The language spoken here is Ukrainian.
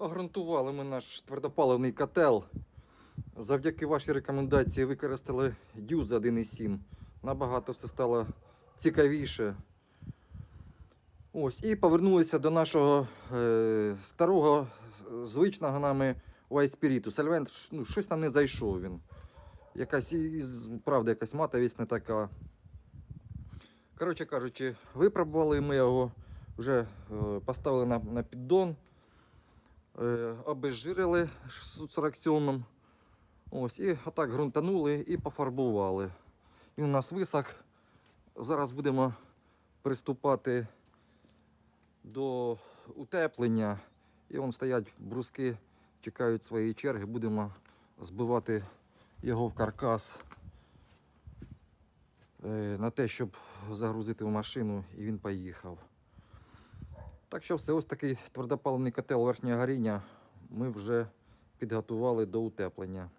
Огрунтували ми наш твердопаливний котел. Завдяки вашій рекомендації використали дюз 1.7. Набагато все стало цікавіше. Ось, і повернулися до нашого е, старого, звичного нами Вайспіріту. Сальвент, ну, щось там не зайшов він. Якась, правда, якась матовість не така. Коротше кажучи, випробували ми його, вже е, поставили на, на піддон, обезжирили 647-м. Ось, і отак ґрунтанули і пофарбували. Він у нас висох. Зараз будемо приступати до утеплення. І вон стоять бруски, чекають своєї черги. Будемо збивати його в каркас е, на те, щоб загрузити в машину і він поїхав. Так що все, ось такий твердопалений котел верхнього горіння ми вже підготували до утеплення.